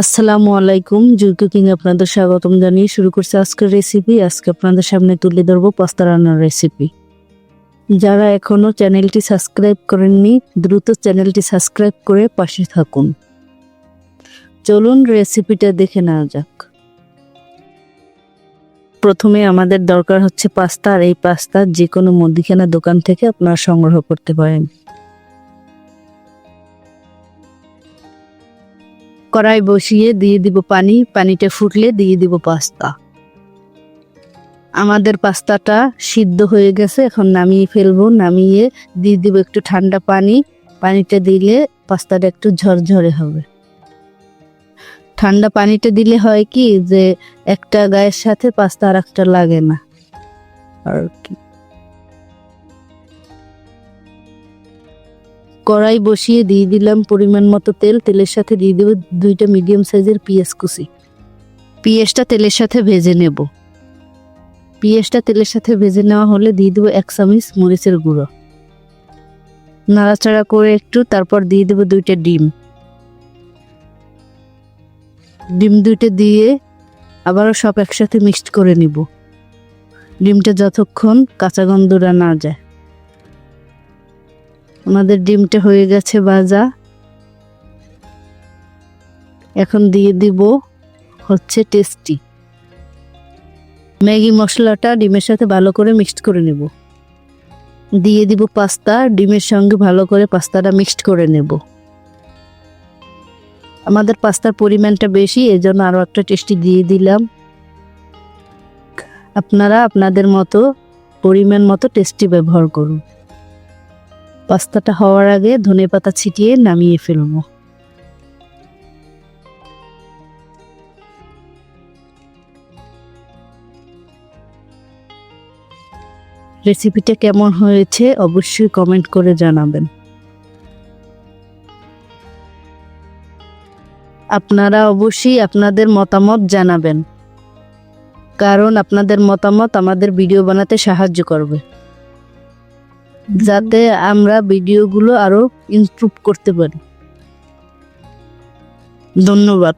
আসসালামু আলাইকুম। জুই কুকিং আপনাদের স্বাগতম জানিয়ে শুরু করছে আজকের রেসিপি আজকে আপনাদের সামনে তুলে ধরবো পাস্তা রান্নার রেসিপি যারা এখনও চ্যানেলটি সাবস্ক্রাইব করেননি, দ্রুত চ্যানেলটি সাবস্ক্রাইব করে পাশে থাকুন। চলুন রেসিপিটা দেখে নেওয়া যাক। প্রথমে আমাদের দরকার হচ্ছে পাস্তা আর এই পাস্তা যে কোনো মুদিখানা দোকান থেকে আপনারা সংগ্রহ করতে পারেন। কড়াই বসিয়ে দিয়ে দিব পানি, পানিটা ফুটলে দিয়ে দিব পাস্তা। আমাদের পাস্তাটা সিদ্ধ হয়ে গেছে, এখন নামিয়ে ফেলব, নামিয়ে দিয়ে দিব একটু ঠান্ডা পানি, পানিটা দিলে পাস্তাটা একটু ঝরঝরে হবে। ঠান্ডা পানিটা দিলে হয় কি যে একটা গায়ের সাথে পাস্তা আর একটা লাগে না। আর কি। কড়াই বসিয়ে দিয়ে দিলাম পরিমাণ মতো তেল। তেলের সাথে দিয়ে দেবো দুইটা মিডিয়াম সাইজের পেঁয়াজ কুচি। পেঁয়াজটা তেলের সাথে ভেজে নেব। পেঁয়াজটা তেলের সাথে ভেজে নেওয়া হলে দিয়ে দেবো এক চামচ মরিচের গুঁড়ো। নাড়াচাড়া করে একটু, তারপর দিয়ে দেবো দুইটা ডিম। ডিম দুইটা দিয়ে আবারও সব একসাথে মিক্সড করে নিব। ডিমটা যতক্ষণ কাঁচা গন্ধটা না যায়। আমাদের ডিমটা হয়ে গেছে ভাজা। এখন দিয়ে দিব হচ্ছে টেস্টি। ম্যাগি মশলাটা ডিমের সাথে ভালো করে মিক্সড করে নেব। দিয়ে দিব পাস্তা, ডিমের সঙ্গে ভালো করে পাস্তাটা মিক্সড করে নেব। আমাদের পাস্তার পরিমাণটা বেশি, এজন্য আরও একটা টেস্টি দিয়ে দিলাম। আপনারা আপনাদের মতো পরিমাণ মতো টেস্টি ব্যবহার করুন। পাস্তাটা হওয়ার আগে ধনে পাতা ছিটিয়ে নামিয়ে ফেলব। রেসিপিটা কেমন হয়েছে অবশ্যই কমেন্ট করে জানাবেন। আপনারা অবশ্যই আপনাদের মতামত জানাবেন, কারণ আপনাদের মতামত আমাদের ভিডিও বানাতে সাহায্য করবে। যাতে আমরা ভিডিওগুলো আরও ইমপ্রুভ করতে পারি। ধন্যবাদ।